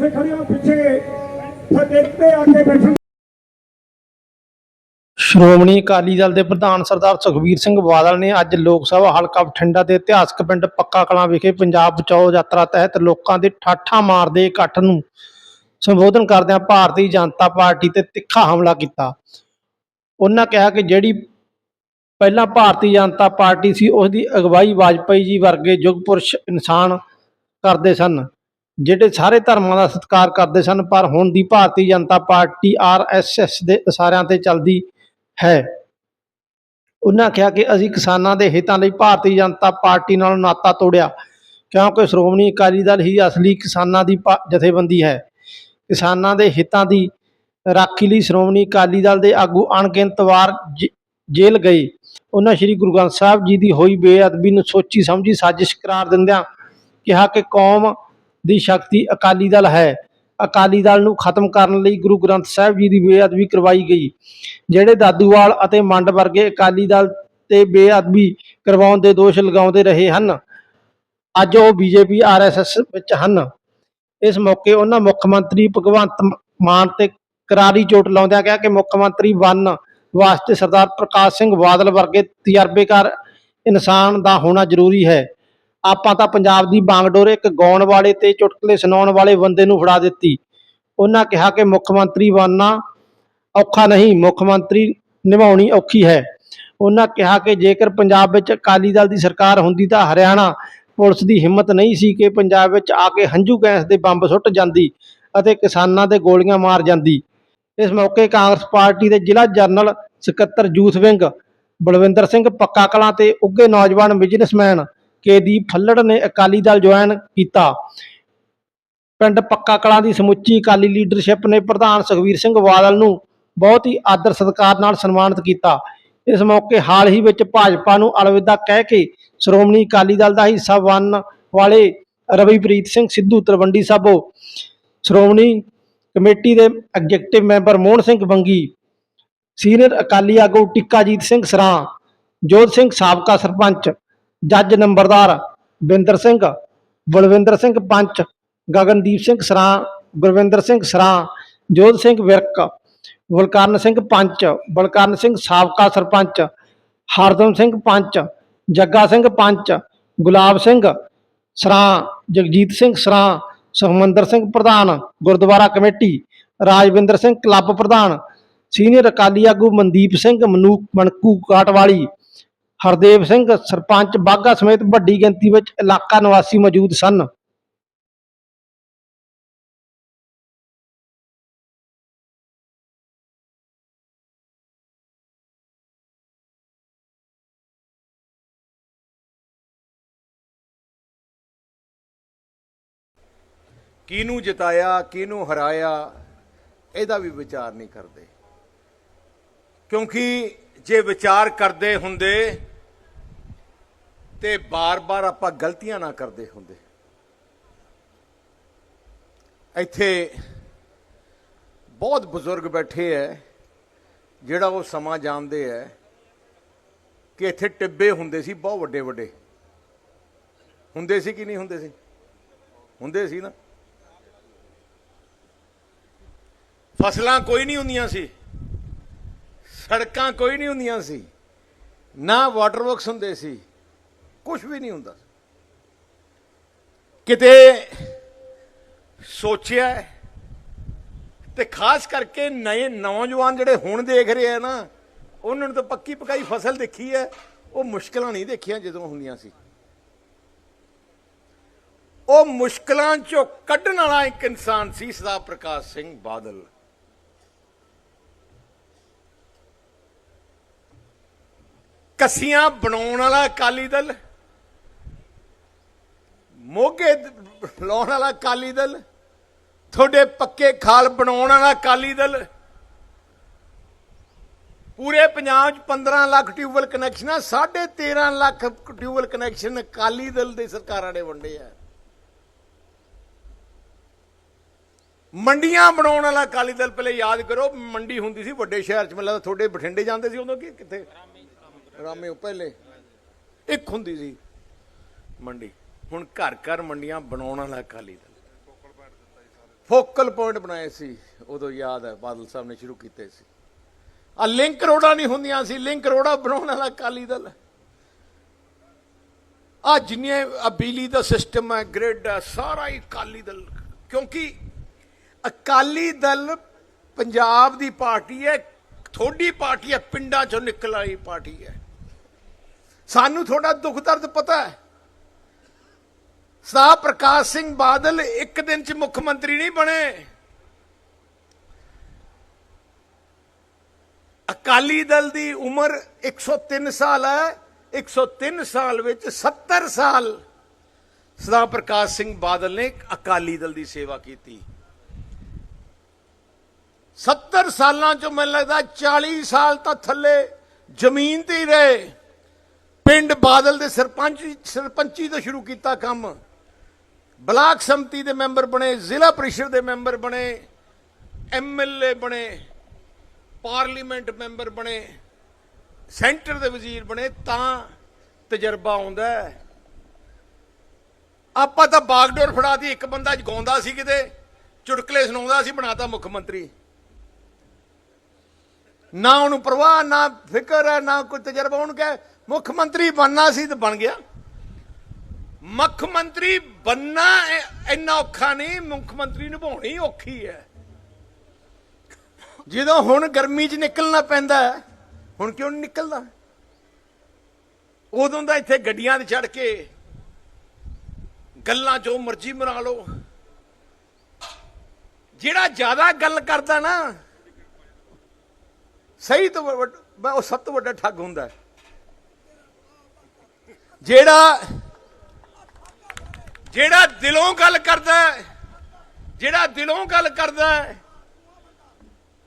ਬੇਨਤੀ ਹੈ ਪਿੱਛੇ। ਫਟੇਕ ਤੇ ਆ ਕੇ ਬੈਠਣ। ਸ਼੍ਰੋਮਣੀ ਅਕਾਲੀ ਦਲ ਦੇ ਪ੍ਰਧਾਨ ਸਰਦਾਰ ਸੁਖਬੀਰ ਸਿੰਘ ਬਾਦਲ ਨੇ ਅੱਜ ਲੋਕ ਸਭਾ ਹਲਕਾ ਬਠਿੰਡਾ ਦੇ ਇਤਿਹਾਸਕ ਪਿੰਡ ਪੱਕਾ ਕਲਾਂ ਵਿਖੇ ਪੰਜਾਬ ਬਚਾਓ ਯਾਤਰਾ ਤਹਿਤ ਲੋਕਾਂ ਦੇ ਠਾਠਾਂ ਮਾਰਦੇ ਇਕੱਠ ਨੂੰ ਸੰਬੋਧਨ ਕਰਦਿਆਂ ਭਾਰਤੀ ਜਨਤਾ ਪਾਰਟੀ ਤੇ ਤਿੱਖਾ ਹਮਲਾ ਕੀਤਾ। ਉਹਨਾਂ ਕਿਹਾ ਕਿ ਜਿਹੜੀ ਪਹਿਲਾਂ ਭਾਰਤੀ ਜਨਤਾ ਪਾਰਟੀ ਸੀ, ਉਸ ਦੀ ਅਗਵਾਈ ਵਾਜਪਾਈ ਜੀ ਵਰਗੇ ਯੁੱਗ ਇਨਸਾਨ ਕਰਦੇ ਸਨ। ਜਿਹੜੇ ਸਾਰੇ ਧਰਮਾਂ ਦਾ ਸਤਿਕਾਰ ਕਰਦੇ ਸਨ, ਪਰ ਹੁਣ ਦੀ ਭਾਰਤੀ ਜਨਤਾ ਪਾਰਟੀ ਆਰਐਸਐਸ ਦੇ ਇਸ਼ਾਰਿਆਂ ਤੇ ਚੱਲਦੀ ਹੈ। ਉਹਨਾਂ ਕਿਹਾ ਕਿ ਅਸੀਂ ਕਿਸਾਨਾਂ ਦੇ ਹਿੱਤਾਂ ਲਈ ਭਾਰਤੀ ਜਨਤਾ ਪਾਰਟੀ ਨਾਲ ਨਾਤਾ ਤੋੜਿਆ, ਕਿਉਂਕਿ ਸ਼੍ਰੋਮਣੀ ਅਕਾਲੀ ਦਲ ਹੀ ਅਸਲੀ ਕਿਸਾਨਾਂ ਦੀ ਪਾ- ਜਥੇਬੰਦੀ ਹੈ। ਕਿਸਾਨਾਂ ਦੇ ਹਿੱਤਾਂ ਦੀ ਰਾਖੀ ਲਈ ਸ਼੍ਰੋਮਣੀ ਅਕਾਲੀ ਦਲ ਦੇ ਆਗੂ ਅਣਗਿਣਤ ਵਾਰ ਜ- ਜੇਲ੍ਹ ਗਏ। ਉਹਨਾਂ ਸ੍ਰੀ ਗੁਰੂ ਗ੍ਰੰਥ ਸਾਹਿਬ ਜੀ ਦੀ ਹੋਈ ਬੇਅਦਬੀ ਨੂੰ ਸੋਚੀ ਸਮਝੀ ਸਾਜ਼ਿਸ਼ ਕਰਾਰ ਦਿੰਦਿਆਂ ਕਿਹਾ ਕਿ ਕੌਮ ਦੀ ਸ਼ਕਤੀ ਅਕਾਲੀ ਦਲ ਹੈ। ਅਕਾਲੀ ਦਲ ਨੂੰ ਖਤਮ ਕਰਨ ਲਈ ਗੁਰੂ ਗ੍ਰੰਥ ਸਾਹਿਬ ਜੀ ਦੀ ਬੇਅਦਬੀ ਕਰਵਾਈ ਗਈ, ਜਿਹੜੇ ਦਾਦੂਵਾਲ ਅਤੇ ਮੰਡ ਵਰਗੇ ਅਕਾਲੀ ਦਲ ਤੇ ਬੇਅਦਬੀ ਕਰਵਾਉਣ ਦੇ ਦੋਸ਼ ਲਗਾਉਂਦੇ ਰਹੇ ਹਨ। ਅੱਜ ਉਹ ਬੀਜੇਪੀ ਆਰਐਸਐਸ ਵਿੱਚ ਹਨ। ਇਸ ਮੌਕੇ ਉਹਨਾਂ ਮੁੱਖ ਮੰਤਰੀ ਭਗਵੰਤ ਮਾਨ ਤੇ ਕਰਾਰੀ ਚੋਟ ਲਾਉਂਦਿਆਂ ਕਿਹਾ ਕਿ ਮੁੱਖ ਮੰਤਰੀ ਬਣਨ ਵਾਸਤੇ ਸਰਦਾਰ ਪ੍ਰਕਾਸ਼ ਸਿੰਘ ਬਾਦਲ ਵਰਗੇ ਤਜਰਬੇਕਾਰ ਇਨਸਾਨ ਦਾ ਹੋਣਾ ਜ਼ਰੂਰੀ ਹੈ। ਆਪਾਂ ਤਾਂ ਪੰਜਾਬ ਦੀ ਬਾਂਗਡੋਰ ਇੱਕ ਗਾਉਣ ਵਾਲੇ ਤੇ ਚੁਟਕਲੇ ਸੁਣਾਉਣ ਵਾਲੇ ਬੰਦੇ ਨੂੰ ਫੜਾ ਦਿੱਤੀ। ਉਹਨਾਂ ਕਿਹਾ ਕਿ ਮੁੱਖ ਮੰਤਰੀ ਬਣਨਾ ਔਖਾ ਨਹੀਂ, ਮੁੱਖ ਮੰਤਰੀ ਨਿਭਾਉਣੀ ਔਖੀ ਹੈ। ਉਹਨਾਂ ਕਿਹਾ ਕਿ ਜੇਕਰ ਪੰਜਾਬ ਵਿੱਚ ਅਕਾਲੀ ਦਲ ਦੀ ਸਰਕਾਰ ਹੁੰਦੀ ਤਾਂ ਹਰਿਆਣਾ ਪੁਲਿਸ ਦੀ ਹਿੰਮਤ ਨਹੀਂ ਸੀ ਕਿ ਪੰਜਾਬ ਵਿੱਚ ਆ ਕੇ ਹੰਝੂ ਗੈਸ ਦੇ ਬੰਬ ਸੁੱਟ ਜਾਂਦੀ ਅਤੇ ਕਿਸਾਨਾਂ ਦੇ ਗੋਲੀਆਂ ਮਾਰ ਜਾਂਦੀ। ਇਸ ਮੌਕੇ ਕਾਂਗਰਸ ਪਾਰਟੀ ਦੇ ਜ਼ਿਲ੍ਹਾ ਜਨਰਲ ਸਕੱਤਰ ਜੂਥ ਵਿੰਗ ਬਲਵਿੰਦਰ ਸਿੰਘ ਪੱਕਾ ਕਲਾਂ ਤੇ ਉੱਗੇ ਨੌਜਵਾਨ ਬਿਜ਼ਨਸਮੈਨ ਕੇ ਕੇਦੀਪ ਫੱਲੜ ਨੇ ਅਕਾਲੀ ਦਲ ਜੁਆਇਨ ਕੀਤਾ। ਪਿੰਡ ਪੱਕਾ ਕਲਾਂ ਦੀ ਸਮੁੱਚੀ ਅਕਾਲੀ ਲੀਡਰਸ਼ਿਪ ਨੇ ਪ੍ਰਧਾਨ ਸੁਖਬੀਰ ਸਿੰਘ ਬਾਦਲ ਨੂੰ ਬਹੁਤ ਹੀ ਆਦਰ ਸਤਿਕਾਰ ਨਾਲ ਸਨਮਾਨਿਤ ਕੀਤਾ। ਇਸ ਮੌਕੇ ਹਾਲ ਹੀ ਵਿੱਚ ਭਾਜਪਾ ਨੂੰ ਅਲਵਿਦਾ ਕਹਿ ਕੇ ਸ਼੍ਰੋਮਣੀ ਅਕਾਲੀ ਦਲ ਦਾ ਹਿੱਸਾ ਬਣਨ ਵਾਲੇ ਰਵੀਪ੍ਰੀਤ ਸਿੰਘ ਸਿੱਧੂ ਤਲਵੰਡੀ ਸਾਬੋ ਸ਼੍ਰੋਮਣੀ ਕਮੇਟੀ ਦੇ executive member Mohan Singh Bangi, senior Akali ਆਗੂ ਟਿੱਕਾਜੀਤ ਸਿੰਘ ਸਰਾਂ, ਜੋਧ ਸਿੰਘ ਸਾਬਕਾ ਸਰਪੰਚ ਜੱਜ ਨੰਬਰਦਾਰ ਬਿੰਦਰ ਸਿੰਘ, ਬਲਵਿੰਦਰ ਸਿੰਘ ਪੰਚ, ਗਗਨਦੀਪ ਸਿੰਘ ਸਰਾਂ, ਗੁਰਵਿੰਦਰ ਸਿੰਘ ਸਰਾਂ ਜੋਧ ਸਿੰਘ ਵਿਰਕ ਬਲਕਰਨ ਸਿੰਘ ਪੰਚ, ਬਲਕਰਨ ਸਿੰਘ ਸਾਬਕਾ ਸਰਪੰਚ, ਹਰਦਮ ਸਿੰਘ ਪੰਚ, ਜੱਗਾ ਸਿੰਘ ਪੰਚ, ਗੁਲਾਬ ਸਿੰਘ ਸਰਾਂ, ਜਗਜੀਤ ਸਿੰਘ ਸਰਾਂ, ਸੁਖਮੰਦਰ ਸਿੰਘ ਪ੍ਰਧਾਨ, ਗੁਰਦੁਆਰਾ ਕਮੇਟੀ, ਰਾਜਵਿੰਦਰ ਸਿੰਘ ਕਲੱਬ ਪ੍ਰਧਾਨ, ਸੀਨੀਅਰ ਅਕਾਲੀ ਆਗੂ ਮਨਦੀਪ ਸਿੰਘ ਮਨੂਕ ਮਣਕੂ ਕਾਟਵਾਲੀ ਹਰਦੇਵ ਸਿੰਘ, ਸਰਪੰਚ ਬਾਗਾ ਸਮੇਤ ਵੱਡੀ ਗਿਣਤੀ ਵਿੱਚ ਇਲਾਕਾ ਨਿਵਾਸੀ ਮੌਜੂਦ ਸਨ। ਕਿਹਨੂੰ ਜਿਤਾਇਆ, ਕਿਹਨੂੰ ਹਰਾਇਆ, ਇਹਦਾ ਵੀ ਵਿਚਾਰ ਨਹੀਂ ਕਰਦੇ। ਕਿਉਂਕਿ ਜੇ ਵਿਚਾਰ ਕਰਦੇ ਹੁੰਦੇ ਤੇ ਬਾਰ-ਬਾਰ ਆਪਾਂ ਗਲਤੀਆਂ ਨਾ ਕਰਦੇ ਹੁੰਦੇ। ਇੱਥੇ ਬਹੁਤ ਬਜ਼ੁਰਗ ਬੈਠੇ ਐ, ਜਿਹੜਾ ਉਹ ਸਮਾਂ ਜਾਣਦੇ ਐ ਕਿ ਇੱਥੇ ਟਿੱਬੇ ਹੁੰਦੇ ਸੀ, ਬਹੁਤ ਵੱਡੇ ਵੱਡੇ ਹੁੰਦੇ ਸੀ ਕਿ ਨਹੀਂ ਹੁੰਦੇ ਸੀ? ਹੁੰਦੇ ਸੀ ਨਾ। ਫਸਲਾਂ ਕੋਈ ਨਹੀਂ ਹੁੰਦੀਆਂ ਸੀ। ਸੜਕਾਂ ਕੋਈ ਨਹੀਂ ਹੁੰਦੀਆਂ ਸੀ। ਨਾ ਵਾਟਰ ਵਰਕਸ ਹੁੰਦੇ ਸੀ। ਕੁਝ ਵੀ ਨਹੀਂ ਹੁੰਦਾ ਕਿਤੇ ਸੋਚਿਆ ਹੈ? ਤੇ ਖਾਸ ਕਰਕੇ ਨਵੇਂ ਨੌਜਵਾਨ ਜਿਹੜੇ ਹੁਣ ਦੇਖ ਰਹੇ ਆ ਨਾ, ਉਹਨਾਂ ਨੂੰ ਤਾਂ ਪੱਕੀ ਪਕਾਈ ਫਸਲ ਦੇਖੀ ਹੈ। ਉਹ ਮੁਸ਼ਕਲਾਂ ਨਹੀਂ ਦੇਖੀਆਂ ਜਦੋਂ ਹੁੰਦੀਆਂ ਸੀ। ਉਹ ਮੁਸ਼ਕਲਾਂ ਚੋਂ ਕੱਢਣ ਵਾਲਾ ਇੱਕ ਇਨਸਾਨ ਸੀ ਸਰਦਾਰ ਪ੍ਰਕਾਸ਼ ਸਿੰਘ ਬਾਦਲ। ਕੱਸੀਆਂ ਬਣਾਉਣ ਵਾਲਾ ਅਕਾਲੀ ਦਲ? ਮੋਗੇ ਲਾਉਣ ਵਾਲਾ ਅਕਾਲੀ ਦਲ? ਤੁਹਾਡੇ ਪੱਕੇ ਖਾਲ ਬਣਾਉਣ ਵਾਲਾ ਅਕਾਲੀ ਦਲ? ਪੂਰੇ ਪੰਜਾਬ 'ਚ 15 ਲੱਖ ਟਿਊਬਵੈਲ ਕਨੈਕਸ਼ਨ ਆ 13.5 lakh tube well connection Akali Dal ਦੇ ਸਰਕਾਰਾਂ ਨੇ ਵੰਡੇ ਆ। ਮੰਡੀਆਂ ਬਣਾਉਣ ਵਾਲਾ ਅਕਾਲੀ ਦਲ, ਪਹਿਲੇ ਯਾਦ ਕਰੋ, ਮੰਡੀ ਹੁੰਦੀ ਸੀ ਵੱਡੇ ਸ਼ਹਿਰ 'ਚ ਮਤਲਬ ਤੁਹਾਡੇ ਬਠਿੰਡੇ ਜਾਂਦੇ ਸੀ ਉਦੋਂ ਕਿ ਕਿੱਥੇ? ਰਾਮੇ ਪਹਿਲੇ। ਇੱਕ ਹੁੰਦੀ ਸੀ ਮੰਡੀ। ਹੁਣ ਘਰ ਘਰ ਮੰਡੀਆਂ ਬਣਾਉਣ ਵਾਲਾ ਅਕਾਲੀ ਦਲ। ਫੋਕਲ ਪੁਆਇੰਟ ਬਣਾਏ ਸੀ। ਉਦੋਂ ਯਾਦ ਹੈ ਬਾਦਲ ਸਾਹਿਬ ਨੇ ਸ਼ੁਰੂ ਕੀਤੇ ਸੀ। ਆ ਲਿੰਕ ਰੋਡਾਂ ਨਹੀਂ ਹੁੰਦੀਆਂ ਸੀ ਲਿੰਕ ਰੋਡਾਂ ਬਣਾਉਣ ਵਾਲਾ ਅਕਾਲੀ ਦਲ। ਆ ਜਿੰਨੇ ਬਿਜਲੀ ਦਾ ਸਿਸਟਮ ਹੈ ਗ੍ਰਿਡ ਹੈ ਸਾਰਾ ਹੀ ਅਕਾਲੀ ਦਲ। ਕਿਉਂਕਿ ਅਕਾਲੀ ਦਲ ਪੰਜਾਬ ਦੀ ਪਾਰਟੀ ਹੈ ਥੋੜੀ ਪਾਰਟੀ ਹੈ ਪਿੰਡਾਂ ਚੋਂ ਨਿਕਲ ਆਈ ਪਾਰਟੀ ਹੈ। ਸਾਨੂੰ ਤੁਹਾਡਾ ਦੁੱਖ ਦਰਦ ਪਤਾ ਹੈ। ਸਾ ਪ੍ਰਕਾਸ਼ ਸਿੰਘ ਬਾਦਲ ਇੱਕ ਦਿਨ ਚ ਮੁੱਖ ਮੰਤਰੀ ਨਹੀਂ ਬਣੇ। ਅਕਾਲੀ ਦਲ ਦੀ ਉਮਰ 103 ਸਾਲ ਹੈ। 103 ਸਾਲ ਵਿੱਚ 70 ਸਾਲ ਸਦਾ ਪ੍ਰਕਾਸ਼ ਸਿੰਘ ਬਾਦਲ ਨੇ ਅਕਾਲੀ ਦਲ ਦੀ ਸੇਵਾ ਕੀਤੀ। 70 ਸਾਲਾਂ ਚੋਂ ਮੈਨੂੰ ਲੱਗਦਾ 40 ਸਾਲ ਤਾਂ ਥੱਲੇ ਜ਼ਮੀਨ ਤੇ ਹੀ ਰਹੇ। ਪਿੰਡ ਬਾਦਲ ਦੇ ਸਰਪੰਚ ਸਰਪੰਚੀ ਤੋਂ ਸ਼ੁਰੂ ਕੀਤਾ ਕੰਮ। ਬਲਾਕ ਸੰਮਤੀ ਦੇ ਮੈਂਬਰ ਬਣੇ, ਜ਼ਿਲ੍ਹਾ ਪ੍ਰੀਸ਼ਦ ਦੇ ਮੈਂਬਰ ਬਣੇ ਐਮਐਲਏ ਬਣੇ, ਪਾਰਲੀਮੈਂਟ ਮੈਂਬਰ ਬਣੇ, ਸੈਂਟਰ ਦੇ ਵਜ਼ੀਰ ਬਣੇ, ਤਾਂ ਤਜਰਬਾ ਆਉਂਦਾ ਆਪਾਂ ਤਾਂ ਬਾਗਡੋਰ ਫੜਾਤੀ ਇੱਕ ਬੰਦਾ ਗਾਉਂਦਾ ਸੀ ਕਿਤੇ, ਚੁਟਕਲੇ ਸੁਣਾਉਂਦਾ ਸੀ, ਬਣਾਤਾ ਮੁੱਖ ਮੰਤਰੀ। ਨਾ ਉਹਨੂੰ ਪਰਵਾਹ, ਨਾ ਫਿਕਰ ਹੈ, ਨਾ ਕੋਈ ਤਜਰਬਾ, ਉਹਨੂੰ ਕਹੇ ਮੁੱਖ ਮੰਤਰੀ ਬਣਨਾ ਸੀ ਤੇ ਬਣ ਗਿਆ। ਮੁੱਖ ਮੰਤਰੀ ਬੰਨਾ ਇੰਨਾ ਔਖਾ ਨਹੀਂ ਮੁੱਖ ਮੰਤਰੀ ਨਿਭਾਉਣੀ ਔਖੀ ਹੈ ਜਦੋਂ ਹੁਣ ਗਰਮੀ 'ਚ ਨਿਕਲਣਾ ਪੈਂਦਾ ਹੈ, ਹੁਣ ਕਿਉਂ ਨਹੀਂ ਨਿਕਲਦਾ? ਉਦੋਂ ਦਾ ਇੱਥੇ ਗੱਡੀਆਂ 'ਤੇ ਚੜ ਕੇ ਗੱਲਾਂ ਜੋ ਮਰਜ਼ੀ ਬਣਾ ਲਓ। ਜਿਹੜਾ ਜ਼ਿਆਦਾ ਗੱਲ ਕਰਦਾ ਨਾ ਸਹੀ ਤੋਂ ਵੱਡ- ਉਹ ਸਭ ਤੋਂ ਵੱਡਾ ਠੱਗ ਹੁੰਦਾ ਹੈ ਜਿਹੜਾ ਜਿਹੜਾ ਦਿਲੋਂ ਗੱਲ ਕਰਦਾ ਜਿਹੜਾ ਦਿਲੋਂ ਗੱਲ ਕਰਦਾ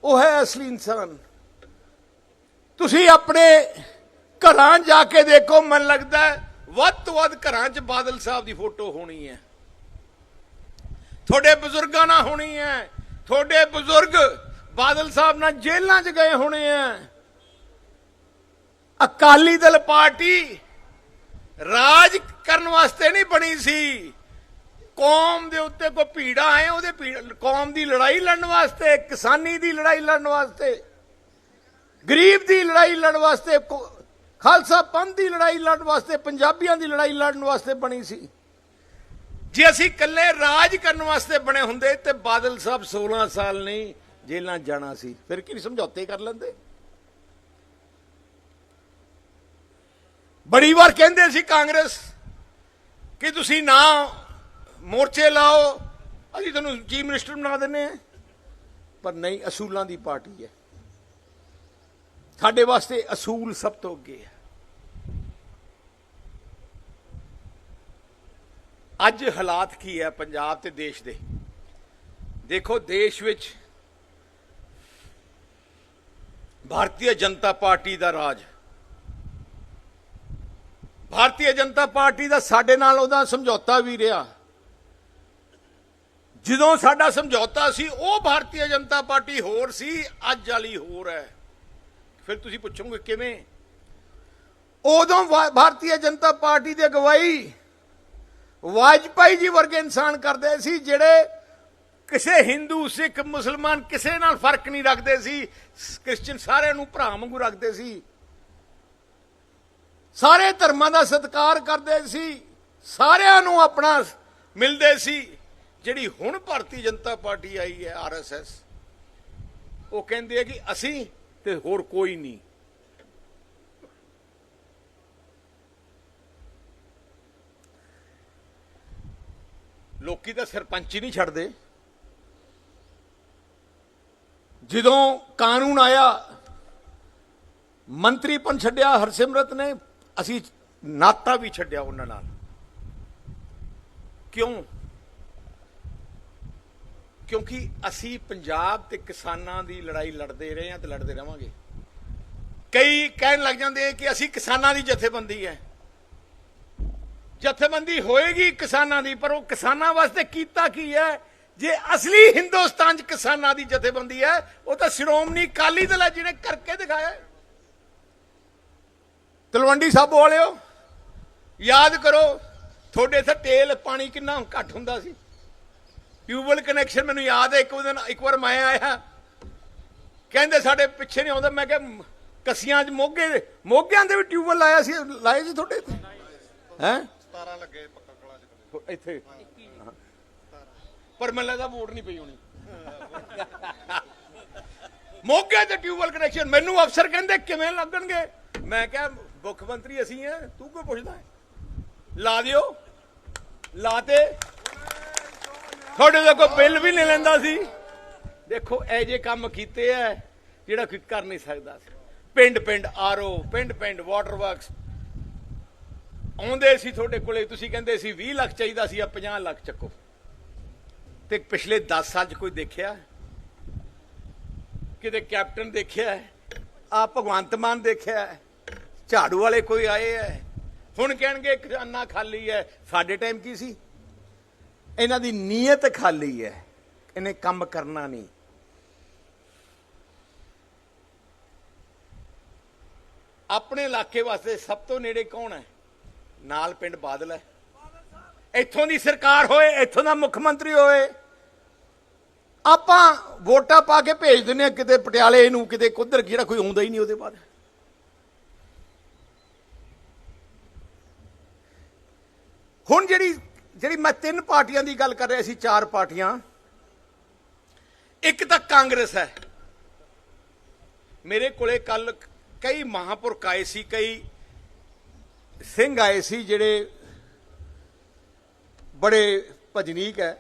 ਉਹ ਹੈ ਅਸਲੀ ਇਨਸਾਨ। ਤੁਸੀਂ ਆਪਣੇ ਘਰਾਂ ਜਾ ਕੇ ਦੇਖੋ, ਮਨ ਲੱਗਦਾ ਵੱਧ ਤੋਂ ਵੱਧ ਘਰਾਂ 'ਚ ਬਾਦਲ ਸਾਹਿਬ ਦੀ ਫੋਟੋ ਹੋਣੀ ਹੈ। ਤੁਹਾਡੇ ਬਜ਼ੁਰਗਾਂ ਨਾਲ ਹੋਣੀ ਹੈ। ਤੁਹਾਡੇ ਬਜ਼ੁਰਗ ਬਾਦਲ ਸਾਹਿਬ ਨਾਲ ਜੇਲ੍ਹਾਂ 'ਚ ਗਏ ਹੋਣੇ ਆ ਅਕਾਲੀ ਦਲ ਪਾਰਟੀ ਰਾਜ ਕਰਨ ਵਾਸਤੇ ਨਹੀਂ ਬਣੀ ਸੀ। ਕੌਮ ਦੇ ਉੱਤੇ ਕੋਈ ਭੀੜਾ ਹੈ, ਉਹਦੇ ਭੀੜ- ਕੌਮ ਦੀ ਲੜਾਈ ਲੜਨ ਵਾਸਤੇ, ਕਿਸਾਨੀ ਦੀ ਲੜਾਈ ਲੜਨ ਵਾਸਤੇ, ਗਰੀਬ ਦੀ ਲੜਾਈ ਲੜਨ ਵਾਸਤੇ, ਕੋ- ਖਾਲਸਾ ਪੰਥ ਦੀ ਲੜਾਈ ਲੜਨ ਵਾਸਤੇ, ਪੰਜਾਬੀਆਂ ਦੀ ਲੜਾਈ ਲੜਨ ਵਾਸਤੇ ਬਣੀ ਸੀ। ਜੇ ਅਸੀਂ ਇਕੱਲੇ ਰਾਜ ਕਰਨ ਵਾਸਤੇ ਬਣੇ ਹੁੰਦੇ ਤੇ ਬਾਦਲ ਸਾਹਿਬ 16 ਸਾਲ ਨਹੀਂ ਜੇਲਾਂ ਜਾਣਾ ਸੀ, ਫਿਰ ਕੀ ਸਮਝੌਤੇ ਕਰ ਲੈਂਦੇ? ਬੜੀ ਵਾਰ ਕਹਿੰਦੇ ਸੀ ਕਾਂਗਰਸ ਕਿ ਤੁਸੀਂ ਨਾ ਮੋਰਚੇ ਲਾਓ, ਅਸੀਂ ਤੁਹਾਨੂੰ ਚੀਫ ਮਿਨਿਸਟਰ ਬਣਾ ਦਿੰਨੇ ਆ ਪਰ ਨਹੀਂ, ਅਸੂਲਾਂ ਦੀ ਪਾਰਟੀ ਹੈ। ਸਾਡੇ ਵਾਸਤੇ ਅਸੂਲ ਸਭ ਤੋਂ ਅੱਗੇ ਹੈ। ਅੱਜ ਹਾਲਾਤ ਕੀ ਹੈ ਪੰਜਾਬ ਤੇ ਦੇਸ਼ ਦੇ? ਦੇਖੋ, ਦੇਸ਼ ਵਿੱਚ ਭਾਰਤੀ ਜਨਤਾ ਪਾਰਟੀ ਦਾ ਰਾਜ ਭਾਰਤੀ ਜਨਤਾ ਪਾਰਟੀ ਦਾ ਸਾਡੇ ਨਾਲ ਉਹਦਾ ਸਮਝੌਤਾ ਵੀ ਰਿਹਾ। ਜਦੋਂ ਸਾਡਾ ਸਮਝੌਤਾ ਸੀ, ਉਹ ਭਾਰਤੀ ਜਨਤਾ ਪਾਰਟੀ ਹੋਰ ਸੀ, ਅੱਜ ਵਾਲੀ ਹੋਰ ਹੈ। ਫਿਰ ਤੁਸੀਂ ਪੁੱਛੋਗੇ ਕਿਵੇਂ? ਉਦੋਂ ਵਾ- ਭਾਰਤੀ ਜਨਤਾ ਪਾਰਟੀ ਦੀ ਅਗਵਾਈ ਵਾਜਪਾਈ ਜੀ ਵਰਗੇ ਇਨਸਾਨ ਕਰਦੇ ਸੀ, ਜਿਹੜੇ ਕਿਸੇ ਹਿੰਦੂ, ਸਿੱਖ, ਮੁਸਲਮਾਨ ਕਿਸੇ ਨਾਲ ਫ਼ਰਕ ਨਹੀਂ ਰੱਖਦੇ ਸੀ। ਕ੍ਰਿਸਚੀਅਨ ਸਾਰਿਆਂ ਨੂੰ ਭਰਾ ਵਾਂਗੂ ਰੱਖਦੇ ਸੀ। ਸਾਰੇ ਧਰਮਾਂ ਦਾ ਸਤਿਕਾਰ ਕਰਦੇ ਸੀ, ਸਾਰਿਆਂ ਨੂੰ ਆਪਣਾ ਮਿਲਦੇ ਸੀ। ਜਿਹੜੀ ਹੁਣ ਭਾਰਤੀ ਜਨਤਾ ਪਾਰਟੀ ਆਈ ਹੈ ਆਰਐਸਐਸ ਉਹ ਕਹਿੰਦੇ ਆ ਕਿ ਅਸੀਂ ਤੇ ਹੋਰ ਕੋਈ ਨਹੀਂ। ਲੋਕੀ ਤਾਂ ਸਰਪੰਚ ਹੀ ਨਹੀਂ ਛੱਡਦੇ। ਜਦੋਂ ਕਾਨੂੰਨ ਆਇਆ ਮੰਤਰੀਪਨ ਛੱਡਿਆ ਹਰਸਿਮਰਤ ਨੇ ਅਸੀਂ ਨਾਤਾ ਵੀ ਛੱਡਿਆ ਉਹਨਾਂ ਨਾਲ। ਕਿਉਂ? ਕਿਉਂਕਿ ਅਸੀਂ ਪੰਜਾਬ ਤੇ ਕਿਸਾਨਾਂ ਦੀ ਲੜਾਈ ਲੜਦੇ ਰਹੇ ਹਾਂ ਤੇ ਲੜਦੇ ਰਵਾਂਗੇ। ਕਈ ਕਹਿਣ ਲੱਗ ਜਾਂਦੇ ਕਿ ਅਸੀਂ ਕਿਸਾਨਾਂ ਦੀ ਜਥੇਬੰਦੀ ਹੈ। ਜਥੇਬੰਦੀ ਹੋਏਗੀ ਕਿਸਾਨਾਂ ਦੀ, ਪਰ ਉਹ ਕਿਸਾਨਾਂ ਵਾਸਤੇ ਕੀਤਾ ਕੀ ਹੈ? ਜੇ ਅਸਲੀ ਹਿੰਦੁਸਤਾਨ 'ਚ ਕਿਸਾਨਾਂ ਦੀ ਜਥੇਬੰਦੀ ਹੈ, ਉਹ ਤਾਂ ਸ਼੍ਰੋਮਣੀ ਅਕਾਲੀ ਦਲ ਹੈ ਜਿਹਨੇ ਕਰਕੇ ਦਿਖਾਇਆ। ਤਲਵੰਡੀ ਸਾਬੋ ਵਾਲਿਓ ਯਾਦ ਕਰੋ ਤੁਹਾਡੇ ਇੱਥੇ ਤੇਲ ਪਾਣੀ ਕਿੰਨਾ ਘੱਟ ਹੁੰਦਾ ਸੀ। ਟਿਊਬਵੈਲ ਕਨੈਕਸ਼ਨ ਮੈਨੂੰ ਯਾਦ ਹੈ ਇੱਕ ਦਿਨ ਇੱਕ ਵਾਰ ਮੈਂ ਆਇਆ। ਕਹਿੰਦੇ ਸਾਡੇ ਪਿੱਛੇ ਨਹੀਂ ਆਉਂਦਾ ਮੈਂ ਕਿਹਾ ਕੱਸੀਆਂ 'ਚ ਮੋਗੇ ਮੋਗਿਆਂ ਦੇ ਵੀ ਟਿਊਬਵੈਲ ਲਾਇਆ ਸੀ ਲਾਏ ਸੀ ਤੁਹਾਡੇ ਇੱਥੇ? ਹੈ? 17 ਲੱਗੇ ਪੱਕਾ ਕਲਾ ਚ ਇੱਥੇ। ਪਰ ਮੈਨੂੰ ਲੱਗਦਾ ਵੋਟ ਨਹੀਂ ਪਈ ਹੋਣੀ। ਮੋਗੇ ਤੇ ਟਿਊਬਵੈਲ ਕਨੈਕਸ਼ਨ ਮੈਨੂੰ ਅਫਸਰ ਕਹਿੰਦੇ ਕਿਵੇਂ ਲੱਗਣਗੇ? ਮੈਂ ਕਿਹਾ ਮੁੱਖ ਮੰਤਰੀ ਅਸੀਂ ਆ, ਤੂੰ ਕਿਉਂ ਪੁੱਛਦਾ ਹੈ? ਲਾ ਦਿਓ। ਲਾਤੇ ਤੁਹਾਡੇ ਦਾ ਕੋਈ ਬਿੱਲ ਵੀ ਨਹੀਂ ਲੈਂਦਾ ਸੀ। ਦੇਖੋ, ਇਹ ਜੇ ਕੰਮ ਕੀਤੇ ਐ ਜਿਹੜਾ ਕੋਈ ਕਰ ਨਹੀਂ ਸਕਦਾ ਸੀ। ਪਿੰਡ ਪਿੰਡ ਆਰਓ, ਪਿੰਡ ਪਿੰਡ ਵਾਟਰ ਵਰਕਸ ਆਉਂਦੇ ਸੀ ਤੁਹਾਡੇ ਕੋਲੇ, ਤੁਸੀਂ ਕਹਿੰਦੇ ਸੀ 20 ਲੱਖ ਚਾਹੀਦਾ ਸੀ, ਆ 50 ਲੱਖ ਚੱਕੋ। ਤੇ ਪਿਛਲੇ 10 ਸਾਲ ਚ ਕੋਈ ਦੇਖਿਆ? ਕਿਤੇ ਕੈਪਟਨ ਦੇਖਿਆ? ਆ ਭਗਵੰਤ ਮਾਨ ਦੇਖਿਆ? ਝਾੜੂ ਵਾਲੇ ਕੋਈ ਆਏ ਐ? ਹੁਣ ਕਹਿਣਗੇ ਖਜ਼ਾਨਾ ਖਾਲੀ ਹੈ ਸਾਡੇ ਟਾਈਮ ਕੀ ਸੀ? ਇਹਨਾਂ ਦੀ ਨੀਅਤ ਖਾਲੀ ਹੈ ਇਹਨੇ ਕੰਮ ਕਰਨਾ ਨਹੀਂ। ਆਪਣੇ ਇਲਾਕੇ ਵਾਸਤੇ ਸਭ ਤੋਂ ਨੇੜੇ ਕੌਣ ਹੈ ਨਾਲ ਪਿੰਡ ਬਾਦਲ ਹੈ ਇੱਥੋਂ ਦੀ ਸਰਕਾਰ ਹੋਏ, ਇੱਥੋਂ ਦਾ ਮੁੱਖ ਮੰਤਰੀ ਹੋਏ। ਆਪਾਂ ਵੋਟਾਂ ਪਾ ਕੇ ਭੇਜ ਦਿੰਦੇ ਆ ਕਿਤੇ ਪਟਿਆਲੇ ਨੂੰ, ਕਿਤੇ ਕੁਦਰ ਜਿਹੜਾ ਕੋਈ ਆਉਂਦਾ ਹੀ ਨਹੀਂ ਉਹਦੇ ਬਾਅਦ। ਹੁਣ ਜਿਹੜੀ ਜਿਹੜੀ ਮੈਂ ਤਿੰਨ ਪਾਰਟੀਆਂ ਦੀ ਗੱਲ ਕਰ ਰਿਹਾ ਸੀ ਚਾਰ ਪਾਰਟੀਆਂ। ਇੱਕ ਤਾਂ ਕਾਂਗਰਸ ਹੈ। ਮੇਰੇ ਕੋਲੇ ਕੱਲ ਕਈ ਮਹਾਪੁਰਖ ਆਏ ਸੀ, ਕਈ ਸਿੰਘ ਆਏ ਸੀ, ਜਿਹੜੇ ਬੜੇ ਭਜਨੀਕ ਹੈ।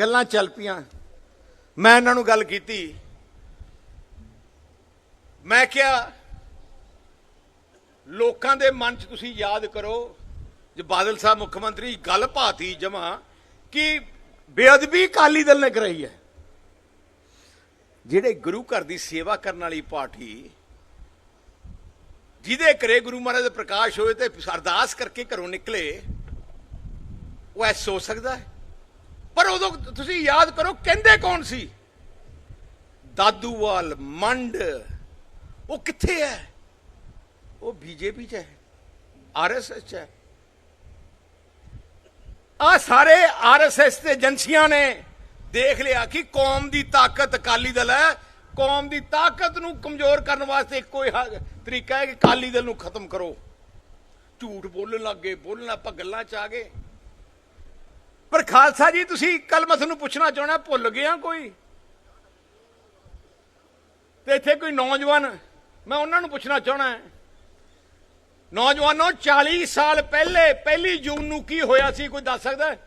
ਗੱਲਾਂ ਚੱਲ ਪਈਆਂ। ਮੈਂ ਇਹਨਾਂ ਨੂੰ ਗੱਲ ਕੀਤੀ। ਮੈਂ ਕਿਹਾ, ਲੋਕਾਂ ਦੇ ਮਨ 'ਚ ਤੁਸੀਂ ਯਾਦ ਕਰੋ ਜੇ ਬਾਦਲ ਸਾਹਿਬ ਮੁੱਖ ਮੰਤਰੀ ਗੱਲ ਪਾਤੀ ਜਮਾ ਕਿ ਬੇਅਦਬੀ ਅਕਾਲੀ ਦਲ ਨੇ ਕਰਾਈ ਹੈ। ਜਿਹੜੇ ਗੁਰੂ ਘਰ ਦੀ ਸੇਵਾ ਕਰਨ ਵਾਲੀ ਪਾਰਟੀ, ਜਿਹਦੇ ਘਰੇ ਗੁਰੂ ਮਹਾਰਾਜ ਦਾ ਪ੍ਰਕਾਸ਼ ਹੋਏ ਤੇ ਅਰਦਾਸ ਕਰਕੇ ਘਰੋਂ ਨਿਕਲੇ, ਉਹ ਐ ਸੋਚ ਸਕਦਾ ਹੈ। ਪਰ ਉਦੋਂ ਤੁਸੀਂ ਯਾਦ ਕਰੋ ਕਹਿੰਦੇ ਕੌਣ ਸੀ? ਦਾਦੂਵਾਲ ਮੰਡ। ਉਹ ਕਿੱਥੇ ਹੈ? ਉਹ ਬੀਜੇਪੀ ਚ ਹੈ ਆਰਐਸਐਸ ਚ ਹੈ। ਆ ਸਾਰੇ ਆਰਐਸਐਸ ਤੇ ਏਜੰਸੀਆਂ ਨੇ ਦੇਖ ਲਿਆ ਕਿ ਕੌਮ ਦੀ ਤਾਕਤ ਅਕਾਲੀ ਦਲ ਹੈ। ਕੌਮ ਦੀ ਤਾਕਤ ਨੂੰ ਕਮਜ਼ੋਰ ਕਰਨ ਵਾਸਤੇ ਇੱਕੋ ਹੀ ਤਰੀਕਾ ਹੈ ਕਿ ਅਕਾਲੀ ਦਲ ਨੂੰ ਖਤਮ ਕਰੋ। ਝੂਠ ਬੋਲਣ ਲੱਗੇ ਬੋਲਣ ਆਪਾਂ ਗੱਲਾਂ ਚ ਆ ਗਏ। ਪਰ ਖਾਲਸਾ ਜੀ, ਤੁਸੀਂ ਕੱਲ ਮੈਂ ਤੁਹਾਨੂੰ ਪੁੱਛਣਾ ਚਾਹਣਾ ਭੁੱਲ ਗਿਆ ਕੋਈ? ਤੇ ਇੱਥੇ ਕੋਈ ਨੌਜਵਾਨ, ਮੈਂ ਉਹਨਾਂ ਨੂੰ ਪੁੱਛਣਾ ਚਾਹਣਾ ਨੌਜਵਾਨੋ 40 ਸਾਲ ਪਹਿਲੇ ਪਹਿਲੀ ਜੂਨ ਨੂੰ ਕੀ ਹੋਇਆ ਸੀ ਕੋਈ ਦੱਸ ਸਕਦਾ ਹੈ?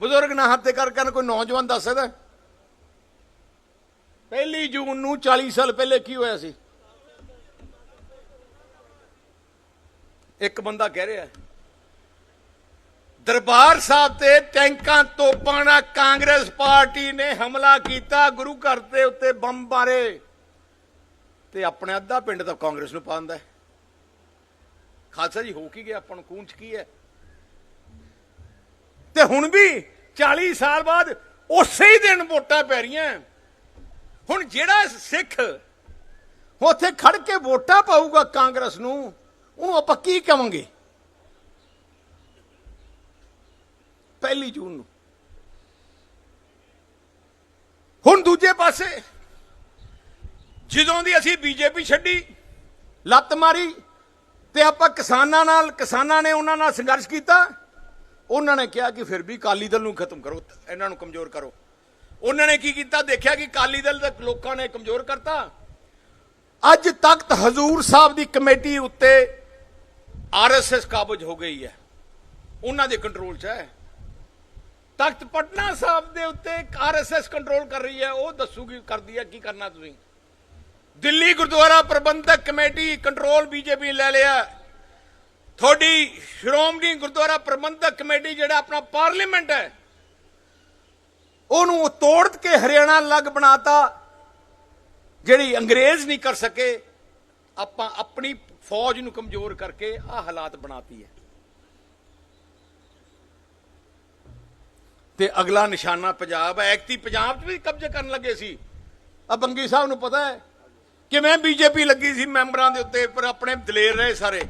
ਬਜ਼ੁਰਗ ਨਾ ਹੱਥ ਤੇ ਕਰ ਕਰਨ ਕੋਈ ਨੌਜਵਾਨ ਦੱਸ ਸਕਦਾ ਹੈ? ਪਹਿਲੀ ਜੂਨ ਨੂੰ 40 ਸਾਲ ਪਹਿਲੇ ਕੀ ਹੋਇਆ ਸੀ ਇੱਕ ਬੰਦਾ ਕਹਿ ਰਿਹਾ ਦਰਬਾਰ ਸਾਹਿਬ ਤੇ ਟੈਂਕਾਂ ਤੋਪਾਂ ਨਾਲ ਕਾਂਗਰਸ ਪਾਰਟੀ ਨੇ ਹਮਲਾ ਕੀਤਾ ਗੁਰੂ ਘਰ ਦੇ ਉੱਤੇ ਬੰਬ ਮਾਰੇ ਤੇ ਆਪਣੇ ਅੱਧਾ ਪਿੰਡ ਤਾਂ ਕਾਂਗਰਸ ਨੂੰ ਪਾਉਂਦਾ ਹੈ ਖਾਲਸਾ ਜੀ, ਹੋ ਕੀ ਗਿਆ? ਆਪਾਂ ਨੂੰ ਕੂੰਚ ਕੀ ਹੈ? ਤੇ ਹੁਣ ਵੀ 40 ਸਾਲ ਬਾਅਦ ਉਸੇ ਹੀ ਦਿਨ ਵੋਟਾਂ ਪੈ ਰਹੀਆਂ। ਹੁਣ ਜਿਹੜਾ ਸਿੱਖ ਉੱਥੇ ਖੜ ਕੇ ਵੋਟਾਂ ਪਾਊਗਾ ਕਾਂਗਰਸ ਨੂੰ, ਉਹਨੂੰ ਆਪਾਂ ਕੀ ਕਵਾਂਗੇ? ਪਹਿਲੀ ਜੂਨ ਨੂੰ। ਹੁਣ ਦੂਜੇ ਪਾਸੇ, ਜਦੋਂ ਦੀ ਅਸੀਂ ਬੀਜੇਪੀ ਛੱਡੀ, ਲੱਤ ਮਾਰੀ ਤੇ ਆਪਾਂ ਕਿਸਾਨਾਂ ਨਾਲ, ਕਿਸਾਨਾਂ ਨੇ ਉਹਨਾਂ ਨਾਲ ਸੰਘਰਸ਼ ਕੀਤਾ। ਉਹਨਾਂ ਨੇ ਕਿਹਾ ਕਿ ਫਿਰ ਵੀ ਕਾਲੀ ਦਲ ਨੂੰ ਖਤਮ ਕਰੋ, ਇਹਨਾਂ ਨੂੰ ਕਮਜ਼ੋਰ ਕਰੋ। ਉਹਨਾਂ ਨੇ ਕੀ ਕੀਤਾ? ਦੇਖਿਆ ਕਿ ਕਾਲੀ ਦਲ ਦੇ ਲੋਕਾਂ ਨੇ ਕਮਜ਼ੋਰ ਕਰਤਾ। ਅੱਜ ਤਖ਼ਤ ਹਜ਼ੂਰ ਸਾਹਿਬ ਦੀ ਕਮੇਟੀ ਉੱਤੇ ਆਰਐਸਐਸ ਕਾਬਜ ਹੋ ਗਈ ਹੈ। ਉਹਨਾਂ ਦੇ ਕੰਟਰੋਲ 'ਚ ਹੈ। ਤਖਤ ਪਟਨਾ ਸਾਹਿਬ ਦੇ ਉੱਤੇ ਆਰਐਸਐਸ ਕੰਟਰੋਲ ਕਰ ਰਹੀ ਹੈ। ਉਹ ਦੱਸੂਗੀ, ਕਰਦੀ ਹੈ, ਕੀ ਕਰਨਾ ਤੁਸੀਂ? Delhi Gurdwara Prabandhak Committee control BJP ਲੈ ਲਿਆ। ਤੁਹਾਡੀ ਸ਼੍ਰੋਮਣੀ ਗੁਰਦੁਆਰਾ ਪ੍ਰਬੰਧਕ ਕਮੇਟੀ ਜਿਹੜਾ ਆਪਣਾ ਪਾਰਲੀਮੈਂਟ ਹੈ, ਉਹਨੂੰ ਤੋੜ ਕੇ ਹਰਿਆਣਾ ਅਲੱਗ ਬਣਾਤਾ, ਜਿਹੜੀ ਅੰਗਰੇਜ਼ ਨਹੀਂ ਕਰ ਸਕੇ, ਆਪਾਂ ਆਪਣੀ ਫੌਜ ਨੂੰ ਕਮਜ਼ੋਰ ਕਰਕੇ ਆ ਹਾਲਾਤ ਬਣਾਤੀ ਹੈ। ਤੇ ਅਗਲਾ ਨਿਸ਼ਾਨਾ ਪੰਜਾਬ ਹੈ। ਐਕਤੀ ਪੰਜਾਬ 'ਚ ਵੀ ਕਬਜ਼ੇ ਕਰਨ ਲੱਗੇ ਸੀ। ਆ ਬੰਗੀ ਸਾਹਿਬ ਨੂੰ ਪਤਾ ਹੈ ਕਿਵੇਂ ਬੀਜੇਪੀ ਲੱਗੀ ਸੀ ਮੈਂਬਰਾਂ ਦੇ ਉੱਤੇ, ਪਰ ਆਪਣੇ ਦਲੇਰ ਰਹੇ ਸਾਰੇ।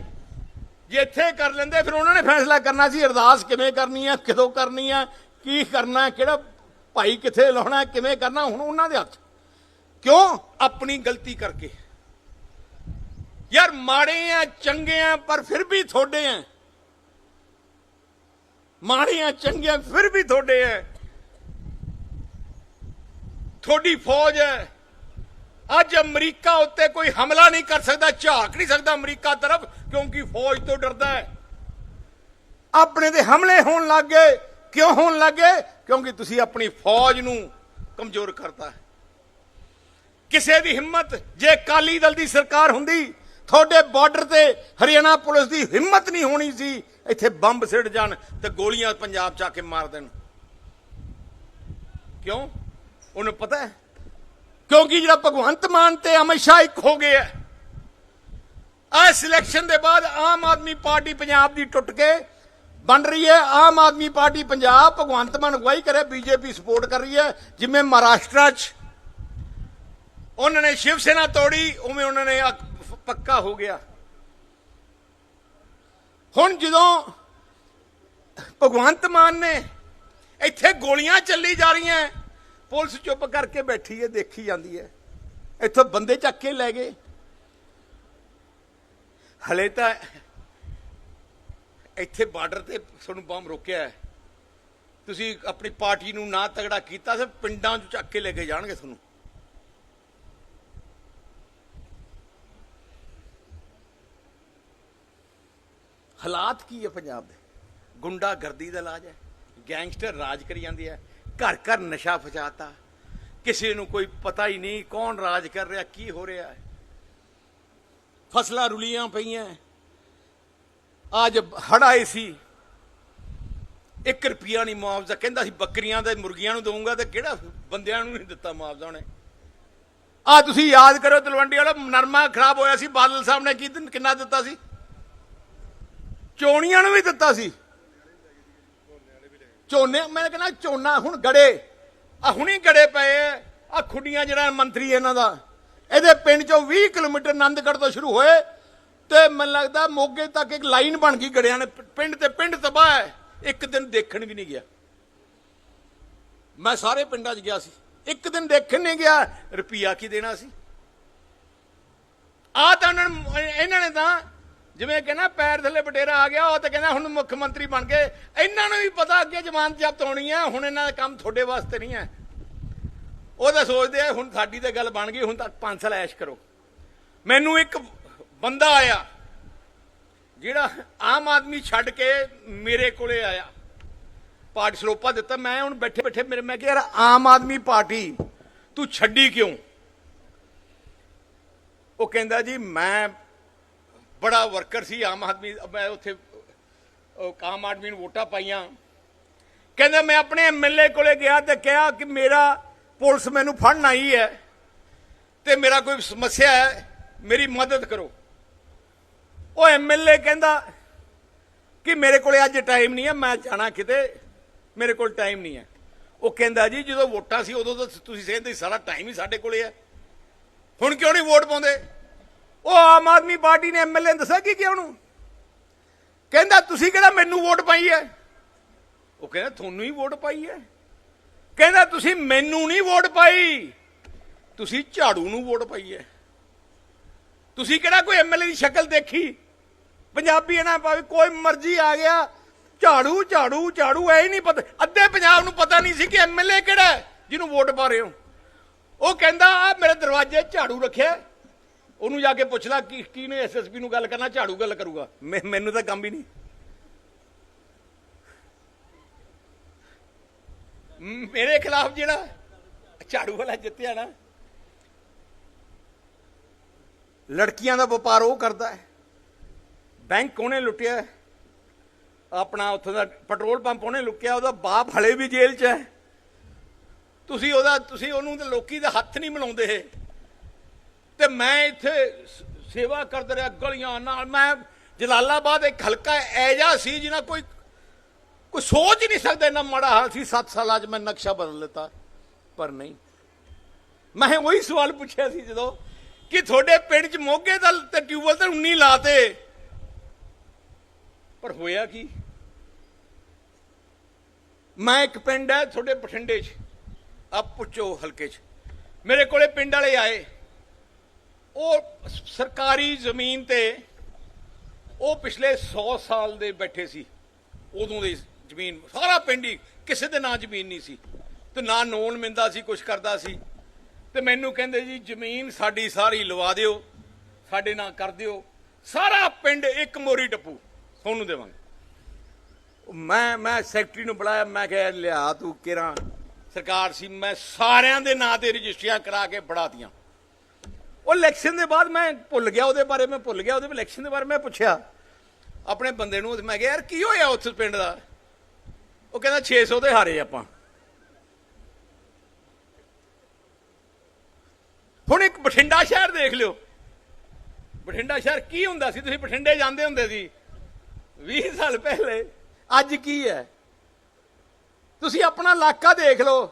ਜੇ ਇੱਥੇ ਕਰ ਲੈਂਦੇ, ਫਿਰ ਉਹਨਾਂ ਨੇ ਫੈਸਲਾ ਕਰਨਾ ਸੀ, ਅਰਦਾਸ ਕਿਵੇਂ ਕਰਨੀ ਹੈ ਕਿਦੋਂ ਕਰਨੀ ਹੈ ਕੀ ਕਰਨਾ, ਕਿਹੜਾ ਭਾਈ ਕਿੱਥੇ ਲਾਉਣਾ, ਕਿਵੇਂ ਕਰਨਾ, ਹੁਣ ਉਹਨਾਂ ਦੇ ਹੱਥ। ਕਿਉਂ? ਆਪਣੀ ਗਲਤੀ ਕਰਕੇ। ਯਾਰ ਮਾੜੇ ਆ, ਚੰਗੇ ਆ, ਪਰ ਫਿਰ ਵੀ ਥੋੜੇ ਆ। ਮਾੜੇ ਆ, ਚੰਗੇ ਆ, ਫਿਰ ਵੀ ਥੋੜੇ ਆ। ਥੋੜੀ ਫੌਜ ਹੈ। ਅੱਜ ਅਮਰੀਕਾ ਉੱਤੇ ਕੋਈ ਹਮਲਾ ਨਹੀਂ ਕਰ ਸਕਦਾ, ਝਾਕ ਨਹੀਂ ਸਕਦਾ ਅਮਰੀਕਾ ਤਰਫ, ਕਿਉਂਕਿ ਫੌਜ ਤੋਂ ਡਰਦਾ ਹੈ। ਆਪਣੇ ਤੇ ਹਮਲੇ ਹੋਣ ਲੱਗ ਗਏ। ਕਿਉਂ ਹੋਣ ਲੱਗ ਗਏ? ਕਿਉਂਕਿ ਤੁਸੀਂ ਆਪਣੀ ਫੌਜ ਨੂੰ ਕਮਜ਼ੋਰ ਕਰਤਾ ਹੈ। ਕਿਸੇ ਦੀ ਹਿੰਮਤ, ਜੇ ਕਾਲੀ ਦਲ ਦੀ ਸਰਕਾਰ ਹੁੰਦੀ, ਤੁਹਾਡੇ ਬਾਰਡਰ ਤੇ ਹਰਿਆਣਾ ਪੁਲਿਸ ਦੀ ਹਿੰਮਤ ਨਹੀਂ ਹੋਣੀ ਸੀ, ਇੱਥੇ ਬੰਬ ਸਿੱਟ ਜਾਣ ਤੇ ਗੋਲੀਆਂ ਪੰਜਾਬ ਚ ਆ ਕੇ ਮਾਰ ਦੇਣ। ਕਿਉਂ? ਉਹਨੂੰ ਪਤਾ ਹੈ? ਕਿਉਂਕਿ ਜਿਹੜਾ ਭਗਵੰਤ ਮਾਨ ਤੇ ਅਮਿਤ ਸ਼ਾਹ ਇੱਕ ਹੋ ਗਏ ਹੈ ਆ ਸਿਲੈਕਸ਼ਨ ਦੇ ਬਾਅਦ ਆਮ ਆਦਮੀ ਪਾਰਟੀ ਪੰਜਾਬ ਦੀ ਟੁੱਟ ਕੇ ਬਣ ਰਹੀ ਹੈ। ਆਮ ਆਦਮੀ ਪਾਰਟੀ ਪੰਜਾਬ ਭਗਵੰਤ ਮਾਨ ਅਗਵਾਈ ਕਰੇ, ਬੀਜੇਪੀ ਸਪੋਰਟ ਕਰ ਰਹੀ ਹੈ। ਜਿਵੇਂ ਮਹਾਰਾਸ਼ਟਰ 'ਚ ਉਹਨਾਂ ਨੇ ਸ਼ਿਵ ਸੈਨਾ ਤੋੜੀ, ਉਵੇਂ ਉਹਨਾਂ ਨੇ ਪੱਕਾ ਹੋ ਗਿਆ। ਹੁਣ ਜਦੋਂ ਭਗਵੰਤ ਮਾਨ ਨੇ ਇੱਥੇ ਗੋਲੀਆਂ ਚੱਲੀ ਜਾ ਰਹੀਆਂ ਪੁਲਿਸ ਚੁੱਪ ਕਰਕੇ ਬੈਠੀ ਹੈ, ਦੇਖੀ ਜਾਂਦੀ ਹੈ। ਇੱਥੋਂ ਬੰਦੇ ਚੱਕ ਕੇ ਲੈ ਗਏ। ਹਲੇ ਤਾਂ ਇੱਥੇ ਬਾਰਡਰ ਤੇ ਤੁਹਾਨੂੰ ਬੰਬ ਰੋਕਿਆ ਹੈ। ਤੁਸੀਂ ਆਪਣੀ ਪਾਰਟੀ ਨੂੰ ਨਾ ਤਗੜਾ ਕੀਤਾ ਸਿਰ ਪਿੰਡਾਂ 'ਚ ਚੱਕ ਕੇ ਲੈ ਕੇ ਜਾਣਗੇ ਤੁਹਾਨੂੰ। ਹਾਲਾਤ ਕੀ ਹੈ ਪੰਜਾਬ ਦੇ? ਗੁੰਡਾਗਰਦੀ ਦਾ ਇਲਾਜ ਹੈ। ਗੈਂਗਸਟਰ ਰਾਜ ਕਰੀ ਜਾਂਦੇ ਹੈ ਘਰ ਘਰ ਨਸ਼ਾ ਫਸਾਤਾ। ਕਿਸੇ ਨੂੰ ਕੋਈ ਪਤਾ ਹੀ ਨਹੀਂ ਕੌਣ ਰਾਜ ਕਰ ਰਿਹਾ, ਕੀ ਹੋ ਰਿਹਾ ਹੈ। ਫਸਲਾਂ ਰੁਲੀਆਂ ਪਈਆਂ। ਅੱਜ ਹੜ ਆਏ ਸੀ। 1 ਰੁਪਿਆ ਨਹੀਂ ਮੁਆਵਜ਼ਾ। ਕਹਿੰਦਾ ਸੀ, ਬੱਕਰੀਆਂ ਦੇ ਮੁਰਗੀਆਂ ਨੂੰ ਦਊਂਗਾ ਤੇ ਕਿਹੜਾ ਬੰਦਿਆਂ ਨੂੰ ਨਹੀਂ ਦਿੱਤਾ ਮੁਆਵਜ਼ਾ ਉਹਨੇ। ਆ ਤੁਸੀਂ ਯਾਦ ਕਰੋ ਤਲਵੰਡੀ ਵਾਲਾ ਨਰਮਾ ਖਰਾਬ ਹੋਇਆ ਸੀ, ਬਾਦਲ ਸਾਹਿਬ ਨੇ ਕੀ ਕਿੰਨਾ ਦਿੱਤਾ ਸੀ? ਚੋਣੀਆਂ ਨੂੰ ਵੀ ਦਿੱਤਾ ਸੀ। ਝੋਨੇ, ਮੈਂ ਕਹਿੰਦਾ ਝੋਨਾ ਹੁਣ ਗੜੇ। ਆ ਹੁਣੀ ਗੜੇ ਪਏ ਆ ਖੁੱਡੀਆਂ ਜਿਹੜਾ ਮੰਤਰੀ ਇਹਨਾਂ ਦਾ। ਇਹਦੇ ਪਿੰਡ ਚੋਂ 20 ਕਿਲੋਮੀਟਰ ਆਨੰਦਗੜ੍ਹ ਤੋਂ ਸ਼ੁਰੂ ਹੋਏ ਤੇ ਮੈਨੂੰ ਲੱਗਦਾ ਮੋਗੇ ਤੱਕ ਇੱਕ ਲਾਈਨ ਬਣ ਗਈ ਗੜਿਆਂ ਨੇ। ਪਿੰਡ ਤੇ ਪਿੰਡ ਤਬਾਹ ਹੈ ਇੱਕ ਦਿਨ ਦੇਖਣ ਵੀ ਨਹੀਂ ਗਿਆ। ਮੈਂ ਸਾਰੇ ਪਿੰਡਾਂ 'ਚ ਗਿਆ ਸੀ। ਇੱਕ ਦਿਨ ਦੇਖਣ ਨਹੀਂ ਗਿਆ। ਰੁਪਈਆ ਕੀ ਦੇਣਾ ਸੀ? ਆ ਤਾਂ ਇਹਨਾਂ ਇਹਨਾਂ ਨੇ ਤਾਂ ਜਿਵੇਂ ਕਹਿੰਦਾ ਪੈਰ ਥੱਲੇ ਬਟੇਰਾ ਆ ਗਿਆ, ਉਹ ਤਾਂ ਕਹਿੰਦਾ ਹੁਣ ਮੁੱਖ ਮੰਤਰੀ ਬਣ ਗਏ। ਇਹਨਾਂ ਨੂੰ ਵੀ ਪਤਾ ਅੱਗੇ ਜ਼ਮਾਨਤ ਜ਼ਬਤ ਹੋਣੀ ਹੈ ਹੁਣ ਇਹਨਾਂ ਦਾ ਕੰਮ ਤੁਹਾਡੇ ਵਾਸਤੇ ਨਹੀਂ ਹੈ ਉਹ ਤਾਂ ਸੋਚਦੇ ਆ, ਹੁਣ ਸਾਡੀ ਤਾਂ ਗੱਲ ਬਣ ਗਈ, ਹੁਣ ਤੱਕ 5 ਸਾਲ ਐਸ਼ ਕਰੋ। ਮੈਨੂੰ ਇੱਕ ਬੰਦਾ ਆਇਆ, ਜਿਹੜਾ ਆਮ ਆਦਮੀ ਛੱਡ ਕੇ ਮੇਰੇ ਕੋਲੇ ਆਇਆ। ਪਾਰਟੀ ਸਰੋਪਾ ਦਿੱਤਾ, ਮੈਂ ਹੁਣ ਬੈਠੇ ਬੈਠੇ ਮੇਰੇ, ਮੈਂ ਕਿਹਾ ਯਾਰ, ਆਮ ਆਦਮੀ ਪਾਰਟੀ, ਤੂੰ ਛੱਡੀ ਕਿਉਂ? ਉਹ ਕਹਿੰਦਾ ਜੀ, ਮੈਂ ਬੜਾ ਵਰਕਰ ਸੀ, ਆਮ ਆਦਮੀ, ਮੈਂ ਉੱਥੇ ਆਮ ਆਦਮੀ ਨੂੰ ਵੋਟਾਂ ਪਾਈਆਂ। ਕਹਿੰਦਾ, ਮੈਂ ਆਪਣੇ ਐਮਐਲਏ ਕੋਲੇ ਗਿਆ ਤੇ ਕਿਹਾ ਕਿ ਮੇਰਾ ਪੁਲਿਸ ਮੈਨੂੰ ਫੜਨ ਆਈ ਹੈ ਤੇ ਮੇਰਾ ਕੋਈ ਸਮੱਸਿਆ ਹੈ, ਮੇਰੀ ਮਦਦ ਕਰੋ। ਉਹ ਐਮਐਲਏ ਕਹਿੰਦਾ ਕਿ ਮੇਰੇ ਕੋਲੇ ਅੱਜ ਟਾਈਮ ਨਹੀਂ ਹੈ, ਮੈਂ ਜਾਣਾ ਕਿਤੇ, ਮੇਰੇ ਕੋਲ ਟਾਈਮ ਨਹੀਂ ਹੈ। ਉਹ ਕਹਿੰਦਾ ਜੀ, ਜਦੋਂ ਵੋਟਾਂ ਸੀ ਉਦੋਂ ਤਾਂ ਤੁਸੀਂ ਕਹਿੰਦੇ ਸਾਰਾ ਟਾਈਮ ਹੀ ਸਾਡੇ ਕੋਲੇ ਹੈ। ਹੁਣ ਕਿਉਂ ਨਹੀਂ ਵੋਟ ਪਾਉਂਦੇ? ਉਹ ਆਮ ਆਦਮੀ ਪਾਰਟੀ ਨੇ ਐਮਐਲਏ ਨੇ ਦੱਸਿਆ ਕੀ ਕਿ ਉਹਨੂੰ? ਕਹਿੰਦਾ, ਤੁਸੀਂ ਕਿਹੜਾ ਮੈਨੂੰ ਵੋਟ ਪਾਈ ਹੈ ਉਹ ਕਹਿੰਦਾ, ਤੁਹਾਨੂੰ ਹੀ ਵੋਟ ਪਾਈ ਹੈ ਕਹਿੰਦਾ, ਤੁਸੀਂ ਮੈਨੂੰ ਨਹੀਂ ਵੋਟ ਪਾਈ। ਤੁਸੀਂ ਝਾੜੂ ਨੂੰ ਵੋਟ ਪਾਈ ਹੈ ਤੁਸੀਂ ਕਿਹੜਾ ਕੋਈ ਐਮਐਲਏ ਦੀ ਸ਼ਕਲ ਦੇਖੀ? ਪੰਜਾਬੀ ਇਹਨਾਂ ਭਾਵੇਂ ਕੋਈ ਮਰਜ਼ੀ ਆ ਗਿਆ, ਝਾੜੂ ਝਾੜੂ ਝਾੜੂ, ਐ ਹੀ ਨਹੀਂ ਪਤਾ। ਅੱਧੇ ਪੰਜਾਬ ਨੂੰ ਪਤਾ ਨਹੀਂ ਸੀ ਕਿ ਐਮਐਲਏ ਕਿਹੜਾ ਜਿਹਨੂੰ ਵੋਟ ਪਾ ਰਹੇ ਹੋ। ਉਹ ਕਹਿੰਦਾ ਆ ਮੇਰੇ ਦਰਵਾਜ਼ੇ ਝਾੜੂ ਰੱਖਿਆ ਉਹਨੂੰ ਜਾ ਕੇ ਪੁੱਛ ਲੈ ਕੀ ਕੀ ਨੇ ਐਸਐਸਪੀ ਨੂੰ ਗੱਲ ਕਰਨਾ ਝਾੜੂ ਗੱਲ ਕਰੂਗਾ। ਮੈਂ- ਮੈਨੂੰ ਤਾਂ ਕੰਮ ਹੀ ਨਹੀਂ। ਮੇਰੇ ਖਿਲਾਫ ਜਿਹੜਾ ਝਾੜੂ ਵਾਲਾ ਜਿੱਤਿਆ ਨਾ ਲੜਕੀਆਂ ਦਾ ਵਪਾਰ ਉਹ ਕਰਦਾ ਹੈ। ਬੈਂਕ ਉਹਨੇ ਲੁੱਟਿਆ ਹੈ। ਆਪਣਾ ਉੱਥੋਂ ਦਾ ਪੈਟਰੋਲ ਪੰਪ ਉਹਨੇ ਲੁੱਕਿਆ ਉਹਦਾ ਬਾਪ ਹਲੇ ਵੀ ਜੇਲ੍ਹ 'ਚ ਹੈ। ਤੁਸੀਂ ਉਹਦਾ ਤੁਸੀਂ ਉਹਨੂੰ ਤੇ ਲੋਕੀ ਦਾ ਹੱਥ ਨਹੀਂ ਮਿਲਾਉਂਦੇ ਤੇ ਮੈਂ ਇੱਥੇ ਸ- ਸੇਵਾ ਕਰਦਾ ਰਿਹਾ ਗਲੀਆਂ ਨਾਲ। ਮੈਂ ਜਲਾਲਾਬਾਦ ਇੱਕ ਹਲਕਾ ਐਜਾ ਸੀ ਜਿਹਨਾਂ ਕੋਈ ਕੋਈ ਸੋਚ ਹੀ ਨਹੀਂ ਸਕਦਾ ਇੰਨਾ ਮਾੜਾ ਹਾਲ ਸੀ। 7 ਸਾਲਾਂ 'ਚ ਮੈਂ ਨਕਸ਼ਾ ਬਦਲ ਲਿੱਤਾ, ਪਰ ਨਹੀਂ। ਮੈਂ ਉਹੀ ਸਵਾਲ ਪੁੱਛਿਆ ਸੀ ਜਦੋਂ ਕਿ ਤੁਹਾਡੇ ਪਿੰਡ 'ਚ ਮੋਗੇ ਦਾ ਤੇ ਟਿਊਬਲ ਤੇ 19 ਲਾਤੇ। ਪਰ ਹੋਇਆ ਕੀ? ਮੈਂ ਇੱਕ ਪਿੰਡ ਹੈ ਤੁਹਾਡੇ ਬਠਿੰਡੇ 'ਚ। ਆ ਪੁੱਛੋ ਹਲਕੇ 'ਚ। ਮੇਰੇ ਕੋਲੇ ਪਿੰਡ ਵਾਲੇ ਆਏ। ਉਹ ਸਰਕਾਰੀ ਜ਼ਮੀਨ ਤੇ ਉਹ ਪਿਛਲੇ 100 ਸਾਲ ਦੇ ਬੈਠੇ ਸੀ। ਉਦੋਂ ਦੇ ਜ਼ਮੀਨ, ਸਾਰਾ ਪਿੰਡ ਹੀ ਕਿਸੇ ਦੇ ਨਾਂ ਜ਼ਮੀਨ ਨਹੀਂ ਸੀ। ਤੇ ਨਾ ਨੋਨ ਮਿੰਦਾ ਸੀ, ਕੁਛ ਕਰਦਾ ਸੀ। ਤੇ ਮੈਨੂੰ ਕਹਿੰਦੇ ਜੀ, ਜ਼ਮੀਨ ਸਾਡੀ ਸਾਰੀ ਲਵਾ ਦਿਓ, ਸਾਡੇ ਨਾਂ ਕਰ ਦਿਓ। ਸਾਰਾ ਪਿੰਡ ਇੱਕ ਮੋਰੀ ਟੱਪੂ ਤੁਹਾਨੂੰ ਦੇਵਾਂਗੇ। ਮੈਂ ਮੈਂ ਸੈਕਟਰੀ ਨੂੰ ਬੁਲਾਇਆ, ਮੈਂ ਕਿਹਾ, ਲਿਆ ਤੂੰ ਕਿਰਾਂ ਸਰਕਾਰ ਸੀ, ਮੈਂ ਸਾਰਿਆਂ ਦੇ ਨਾਂ ਤੇ ਰਜਿਸਟਰੀਆਂ ਕਰਾ ਕੇ ਫੜਾਤੀਆਂ। ਉਹ ਇਲੈਕਸ਼ਨ ਦੇ ਬਾਅਦ ਮੈਂ ਭੁੱਲ ਗਿਆ ਉਹਦੇ ਬਾਰੇ, ਮੈਂ ਭੁੱਲ ਗਿਆ ਉਹਦੇ ਇਲੈਕਸ਼ਨ ਦੇ ਬਾਰੇ ਮੈਂ ਪੁੱਛਿਆ। ਆਪਣੇ ਬੰਦੇ ਨੂੰ ਮੈਂ ਕਿਹਾ, ਯਾਰ, ਕੀ ਹੋਇਆ ਉਸ ਪਿੰਡ ਦਾ? ਉਹ ਕਹਿੰਦਾ 600 ਤੇ ਹਾਰੇ ਆਪਾਂ। ਹੁਣ ਇੱਕ ਬਠਿੰਡਾ ਸ਼ਹਿਰ ਦੇਖ ਲਿਓ। ਬਠਿੰਡਾ ਸ਼ਹਿਰ ਕੀ ਹੁੰਦਾ ਸੀ? ਤੁਸੀਂ ਬਠਿੰਡੇ ਜਾਂਦੇ ਹੁੰਦੇ ਸੀ। 20 ਸਾਲ ਪਹਿਲੇ। ਅੱਜ ਕੀ ਹੈ? ਤੁਸੀਂ ਆਪਣਾ ਇਲਾਕਾ ਦੇਖ ਲਓ।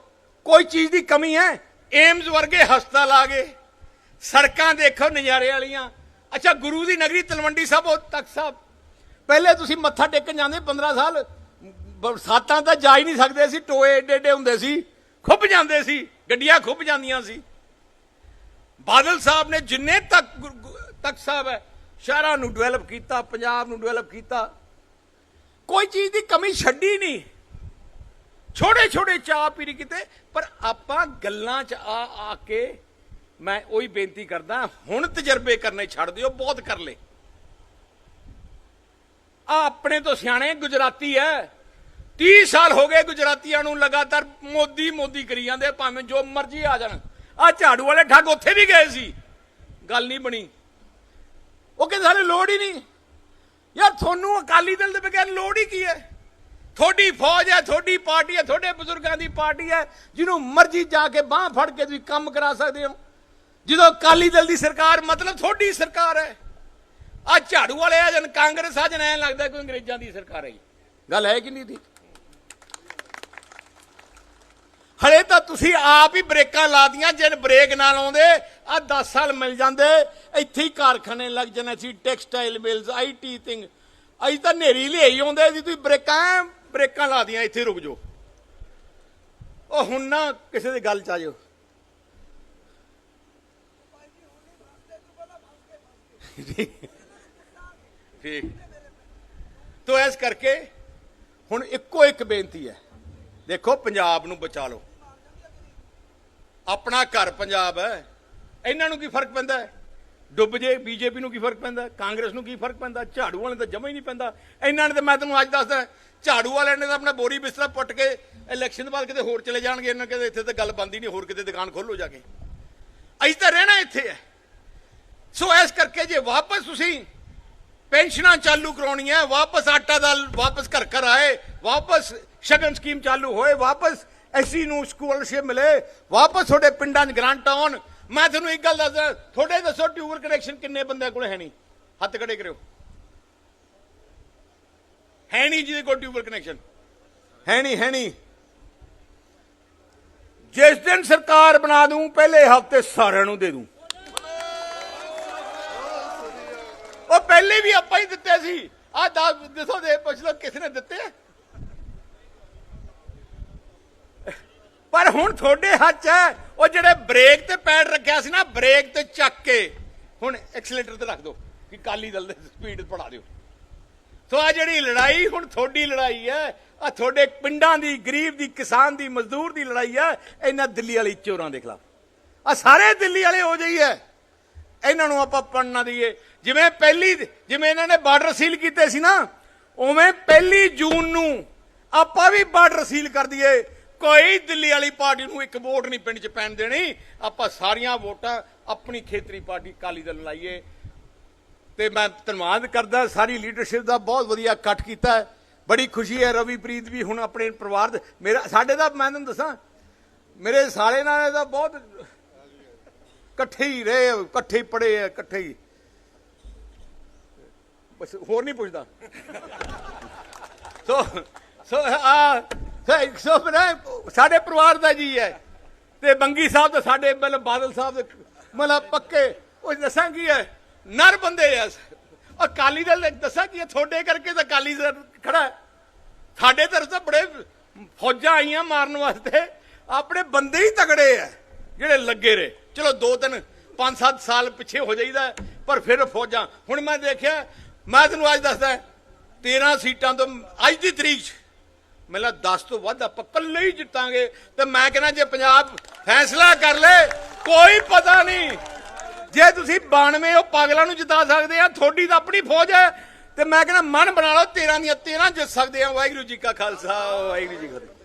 ਕੋਈ ਚੀਜ਼ ਦੀ ਕਮੀ ਹੈ? ਏਮਜ਼ ਵਰਗੇ ਹਸਪਤਾਲ ਆ ਗਏ ਸੜਕਾਂ ਦੇਖੋ ਨਜ਼ਾਰੇ ਵਾਲੀਆਂ। ਅੱਛਾ, ਗੁਰੂ ਦੀ ਨਗਰੀ ਤਲਵੰਡੀ ਸਾਹਿਬ ਤੱਕ ਸਾਹਿਬ। ਪਹਿਲੇ ਤੁਸੀਂ ਮੱਥਾ ਟੇਕਣ ਜਾਂਦੇ 15 ਸਾਲ ਬਰਸਾਤਾਂ ਤਾਂ ਜਾ ਹੀ ਨਹੀਂ ਸਕਦੇ ਸੀ, ਟੋਏ ਏਡੇ ਏਡੇ ਹੁੰਦੇ ਸੀ, ਖੁੱਭ ਜਾਂਦੇ ਸੀ, ਗੱਡੀਆਂ ਖੁੱਭ ਜਾਂਦੀਆਂ ਸੀ। ਬਾਦਲ ਸਾਹਿਬ ਨੇ ਜਿੰਨੇ ਤੱਕ ਗੁਰ- ਤੱਕ ਸਾਹਿਬ ਹੈ, ਸ਼ਹਿਰਾਂ ਨੂੰ ਡਿਵੈਲਪ ਕੀਤਾ, ਪੰਜਾਬ ਨੂੰ ਡਿਵੈਲਪ ਕੀਤਾ। ਕੋਈ ਚੀਜ਼ ਦੀ ਕਮੀ ਛੱਡੀ ਨਹੀਂ। ਛੋਟੇ ਛੋਟੇ ਚਾਹ ਪੀਰੀ ਕਿਤੇ, ਪਰ ਆਪਾਂ ਗੱਲਾਂ 'ਚ ਆ ਆ ਕੇ ਮੈਂ ਉਹੀ ਬੇਨਤੀ ਕਰਦਾ, ਹੁਣ ਤਜਰਬੇ ਕਰਨੇ ਛੱਡ ਦਿਓ, ਬਹੁਤ ਕਰ ਲੇ ਆ ਆਪਣੇ ਤੋਂ ਸਿਆਣੇ ਗੁਜਰਾਤੀ ਐ। 30 ਸਾਲ ਹੋ ਗਏ ਗੁਜਰਾਤੀਆਂ ਨੂੰ ਲਗਾਤਾਰ ਮੋਦੀ ਮੋਦੀ ਕਰੀ ਜਾਂਦੇ ਭਾਵੇਂ ਜੋ ਮਰਜ਼ੀ ਆ ਜਾਣ। ਆ ਝਾੜੂ ਵਾਲੇ ਠੱਗ ਉੱਥੇ ਵੀ ਗਏ ਸੀ। ਗੱਲ ਨਹੀਂ ਬਣੀ। ਉਹ ਕਹਿੰਦੇ ਸਾਨੂੰ ਲੋੜ ਹੀ ਨਹੀਂ। ਯਾਰ ਤੁਹਾਨੂੰ ਅਕਾਲੀ ਦਲ ਦੇ ਬਗੈਰ ਲੋੜ ਹੀ ਕੀ ਹੈ ਤੁਹਾਡੀ ਫੌਜ ਹੈ ਤੁਹਾਡੀ ਪਾਰਟੀ ਹੈ ਤੁਹਾਡੇ ਬਜ਼ੁਰਗਾਂ ਦੀ ਪਾਰਟੀ ਹੈ ਜਿਹਨੂੰ ਮਰਜ਼ੀ ਜਾ ਕੇ ਬਾਹ ਫੜ ਕੇ ਤੁਸੀਂ ਕੰਮ ਕਰਾ ਸਕਦੇ ਹੋ। ਜਦੋਂ ਅਕਾਲੀ ਦਲ ਦੀ ਸਰਕਾਰ, ਮਤਲਬ ਤੁਹਾਡੀ ਸਰਕਾਰ ਹੈ। ਆ ਝਾੜੂ ਵਾਲੇ ਆ ਜਨ ਕਾਂਗਰਸ ਆ ਜਨ ਐ ਲੱਗਦਾ ਕੋਈ ਅੰਗਰੇਜ਼ਾਂ ਦੀ ਸਰਕਾਰ ਹੈ ਜੀ। ਗੱਲ ਹੈ ਕਿ ਨਹੀਂ ਦੀ ਹਲੇ ਤਾਂ ਤੁਸੀਂ ਆਪ ਹੀ ਬ੍ਰੇਕਾਂ ਲਾਦੀਆਂ ਜੇ ਬ੍ਰੇਕ ਨਾਲ ਆਉਂਦੇ ਆ 10 ਸਾਲ ਮਿਲ ਜਾਂਦੇ। ਇੱਥੇ ਹੀ ਕਾਰਖਾਨੇ ਲੱਗ ਜਾਣੇ ਸੀ ਟੈਕਸਟਾਈਲ ਮਿਲਸ ਆਈਟੀ ਥਿੰਗ ਅਜ ਤਾਂ ਨੇਰੀ ਲਿਆਈ ਆਉਂਦੇ ਸੀ ਤੁਸੀਂ ਬ੍ਰੇਕਾਂ ਐਂ ਬ੍ਰੇਕਾਂ ਲਾਦੀਆਂ ਇੱਥੇ ਰੁਕ ਜਾਓ। ਉਹ ਹੁਣ ਨਾ ਕਿਸੇ ਦੀ ਗੱਲ ਚ ਆ ਜਾਓ। ਠੀਕ। ਤੋ ਇਸ ਕਰਕੇ ਹੁਣ ਇੱਕੋ ਇੱਕ ਬੇਨਤੀ ਹੈ। ਦੇਖੋ, ਪੰਜਾਬ ਨੂੰ ਬਚਾ ਲਓ। ਆਪਣਾ ਘਰ ਪੰਜਾਬ ਹੈ। ਇਹਨਾਂ ਨੂੰ ਕੀ ਫ਼ਰਕ ਪੈਂਦਾ ਹੈ? ਡੁੱਬ ਜੇ, ਬੀਜੇਪੀ ਨੂੰ ਕੀ ਫ਼ਰਕ ਪੈਂਦਾ ਕਾਂਗਰਸ ਨੂੰ ਕੀ ਫ਼ਰਕ ਪੈਂਦਾ ਝਾੜੂ ਵਾਲਿਆਂ ਦਾ ਜਮਾ ਹੀ ਨਹੀਂ ਪੈਂਦਾ। ਇਹਨਾਂ ਨੇ ਤਾਂ ਮੈਂ ਤੁਹਾਨੂੰ ਅੱਜ ਦੱਸਦਾ ਝਾੜੂ ਵਾਲਿਆਂ ਨੇ ਤਾਂ ਆਪਣਾ ਬੋਰੀ ਬਿਸਤਰਾ ਪੁੱਟ ਕੇ ਇਲੈਕਸ਼ਨ ਤੋਂ ਬਾਅਦ ਕਿਤੇ ਹੋਰ ਚਲੇ ਜਾਣਗੇ। ਇਹਨਾਂ ਕਹਿੰਦੇ ਇੱਥੇ ਤਾਂ ਗੱਲ ਬੰਦ ਹੀ ਨਹੀਂ, ਹੋਰ ਕਿਤੇ ਦੁਕਾਨ ਖੋਲੋ ਜਾ ਕੇ। ਅਸੀਂ ਤਾਂ ਰਹਿਣਾ ਇੱਥੇ ਹੈ। ਸੋ ਇਸ ਕਰਕੇ ਜੇ ਵਾਪਸ ਤੁਸੀਂ ਪੈਨਸ਼ਨਾਂ ਚਾਲੂ ਕਰਾਉਣੀਆਂ ਵਾਪਸ ਆਟਾ ਦਾਲ ਵਾਪਸ ਘਰ ਘਰ ਆਏ, ਵਾਪਸ ਸ਼ਗਨ ਸਕੀਮ ਚਾਲੂ ਹੋਏ, ਵਾਪਸ ਐਸੀ ਨੂੰ ਸਕੋਲਰਸ਼ਿਪ ਮਿਲੇ, ਵਾਪਸ ਤੁਹਾਡੇ ਪਿੰਡਾਂ 'ਚ ਗ੍ਰਾਂਟ ਆਉਣ ਮੈਂ ਤੁਹਾਨੂੰ ਇੱਕ ਗੱਲ ਦੱਸਦਾ, ਤੁਹਾਡੇ ਦੱਸੋ ਟਿਊਬਰ ਕਨੈਕਸ਼ਨ ਕਿੰਨੇ ਬੰਦਿਆਂ ਕੋਲ ਹੈ ਨਹੀਂ? ਹੱਥ ਖੜੇ ਕਰਿਓ। ਹੈ ਨਹੀਂ ਜਿਹਦੇ ਕੋਲ ਟਿਊਬਰ ਕਨੈਕਸ਼ਨ? ਹੈ ਨਹੀਂ ਹੈ ਨਹੀਂ। ਜਿਸ ਦਿਨ ਸਰਕਾਰ ਬਣਾ ਦੂੰ, ਪਹਿਲੇ ਹਫ਼ਤੇ ਸਾਰਿਆਂ ਨੂੰ ਦੇ ਦੂੰ। ਉਹ ਪਹਿਲੇ ਵੀ ਆਪਾਂ ਹੀ ਦਿੱਤੇ ਸੀ। ਆ ਦੱਸੋ ਦੇ, ਪੁੱਛ ਲਓ, ਕਿਸ ਨੇ ਦਿੱਤੇ? ਪਰ ਹੁਣ ਤੁਹਾਡੇ ਹੱਥ ਹੈ। ਉਹ ਜਿਹੜੇ ਬ੍ਰੇਕ ਤੇ ਪੈਡ ਰੱਖਿਆ ਸੀ ਨਾ, ਬ੍ਰੇਕ ਤੇ ਚੱਕ ਕੇ। ਹੁਣ ਐਕਸਲੇਟਰ ਤੇ ਰੱਖ ਦਿਓ, ਕਿ ਕਾਲੀ ਦਲ ਦੇ ਸਪੀਡ ਪੜਾ ਦਿਓ। ਸੋ ਆ ਜਿਹੜੀ ਲੜਾਈ, ਹੁਣ ਤੁਹਾਡੀ ਲੜਾਈ ਹੈ। ਆ ਤੁਹਾਡੇ ਪਿੰਡਾਂ ਦੀ, ਗਰੀਬ ਦੀ, ਕਿਸਾਨ ਦੀ, ਮਜ਼ਦੂਰ ਦੀ ਲੜਾਈ ਹੈ। ਇਹਨਾਂ ਦਿੱਲੀ ਵਾਲੀ ਚੋਰਾਂ ਦੇ ਖਿਲਾਫ। ਆ ਸਾਰੇ ਦਿੱਲੀ ਵਾਲੇ ਹੋ ਜਾਈ ਹੈ। ਇਹਨਾਂ ਨੂੰ ਆਪਾਂ ਪੜਨਾ ਦਈਏ। ਜਿਵੇਂ ਪਹਿਲੀ, ਜਿਵੇਂ ਇਹਨਾਂ ਨੇ ਬਾਰਡਰ ਸੀਲ ਕੀਤੇ ਸੀ ਨਾ, ਉਵੇਂ ਪਹਿਲੀ ਜੂਨ ਨੂੰ ਆਪਾਂ ਵੀ ਬਾਰਡਰ ਸੀਲ ਕਰ ਦਈਏ। ਕੋਈ ਦਿੱਲੀ ਵਾਲੀ ਪਾਰਟੀ ਨੂੰ ਇੱਕ ਵੋਟ ਨਹੀਂ ਪਿੰਡ 'ਚ ਪੈਣ ਦੇਣੀ। ਆਪਾਂ ਸਾਰੀਆਂ ਵੋਟਾਂ ਆਪਣੀ ਖੇਤਰੀ ਪਾਰਟੀ ਕਾਲੀ ਦਲ ਲਾਈਏ। ਤੇ ਮੈਂ ਧੰਨਵਾਦ ਕਰਦਾ, ਸਾਰੀ ਲੀਡਰਸ਼ਿਪ ਦਾ ਬਹੁਤ ਵਧੀਆ ਇਕੱਠ ਕੀਤਾ ਹੈ। ਬੜੀ ਖੁਸ਼ੀ ਹੈ, ਰਵੀਪ੍ਰੀਤ ਵੀ ਹੁਣ ਆਪਣੇ ਪਰਿਵਾਰ ਦੇ ਮੇਰਾ ਸਾਡੇ ਦਾ ਮੈਂ ਤੁਹਾਨੂੰ ਦੱਸਾਂ, ਮੇਰੇ ਸਾਲੇ ਨਾਲ ਇਹਦਾ ਬਹੁਤ ਇਕੱਠੇ ਹੀ ਰਹੇ, ਇਕੱਠੇ ਹੀ ਪੜੇ ਆ, ਇਕੱਠੇ ਹੀ। ਬਸ ਹੋਰ ਨਹੀਂ ਪੁੱਛਦਾ। ਸੋ ਸੋ ਆ ਸੋ- ਸੋ ਸਾਡੇ ਪਰਿਵਾਰ ਦਾ ਜੀ ਹੈ। ਤੇ ਬੰਗੀ ਸਾਹਿਬ ਤਾਂ ਸਾਡੇ ਮਤਲਬ ਬਾਦਲ ਸਾਹਿਬ ਦੇ ਮਤਲਬ ਪੱਕੇ ਉਹ ਦੱਸਾਂ ਕੀ ਹੈ ਨਰ ਬੰਦੇ ਆ। ਉਹ ਕਾਲੀ ਦਲ ਦੱਸਾਂ ਕੀ ਹੈ ਤੁਹਾਡੇ ਕਰਕੇ ਤਾਂ ਕਾਲੀ ਦਲ ਖੜਾ ਹੈ। ਸਾਡੇ ਧਰ ਤਾਂ ਬੜੇ ਫੌਜਾਂ ਆਈਆਂ ਮਾਰਨ ਵਾਸਤੇ ਆਪਣੇ ਬੰਦੇ ਹੀ ਤਗੜੇ ਆ ਜਿਹੜੇ ਲੱਗੇ ਰਹੇ। ਚਲੋ ਦੋ ਤਿੰਨ ਪੰਜ ਸੱਤ ਸਾਲ ਪਿੱਛੇ ਹੋ ਜਾਈਦਾ ਹੈ, ਪਰ ਫਿਰ ਫੌਜਾਂ। ਹੁਣ ਮੈਂ ਦੇਖਿਆ ਮੈਂ ਤੈਨੂੰ ਅੱਜ ਦੱਸਦਾ 13 ਸੀਟਾਂ ਤੋਂ ਅੱਜ ਦੀ ਤਰੀਕ 'ਚ ਮੈਨੂੰ ਲੱਗਦਾ 10 ਤੋਂ ਵੱਧ ਆਪਾਂ ਇਕੱਲੇ ਹੀ ਜਿੱਤਾਂਗੇ। ਤੇ ਮੈਂ ਕਹਿੰਦਾ ਜੇ ਪੰਜਾਬ ਫੈਸਲਾ ਕਰ ਲੇ, ਕੋਈ ਪਤਾ ਨਹੀਂ ਜੇ ਤੁਸੀਂ 92 ਉਹ ਪਾਗਲਾਂ ਨੂੰ ਜਿਤਾ ਸਕਦੇ ਆ, ਤੁਹਾਡੀ ਤਾਂ ਆਪਣੀ ਫੌਜ ਹੈ। ਤੇ ਮੈਂ ਕਹਿੰਦਾ ਮਨ ਬਣਾ ਲਓ 13 ਦੀਆਂ 13 ਜਿੱਤ ਸਕਦੇ ਆ। ਵਾਹਿਗੁਰੂ ਜੀ ਕਾ ਖਾਲਸਾ, ਵਾਹਿਗੁਰੂ ਜੀ ਕੀ ਫਤਿਹ।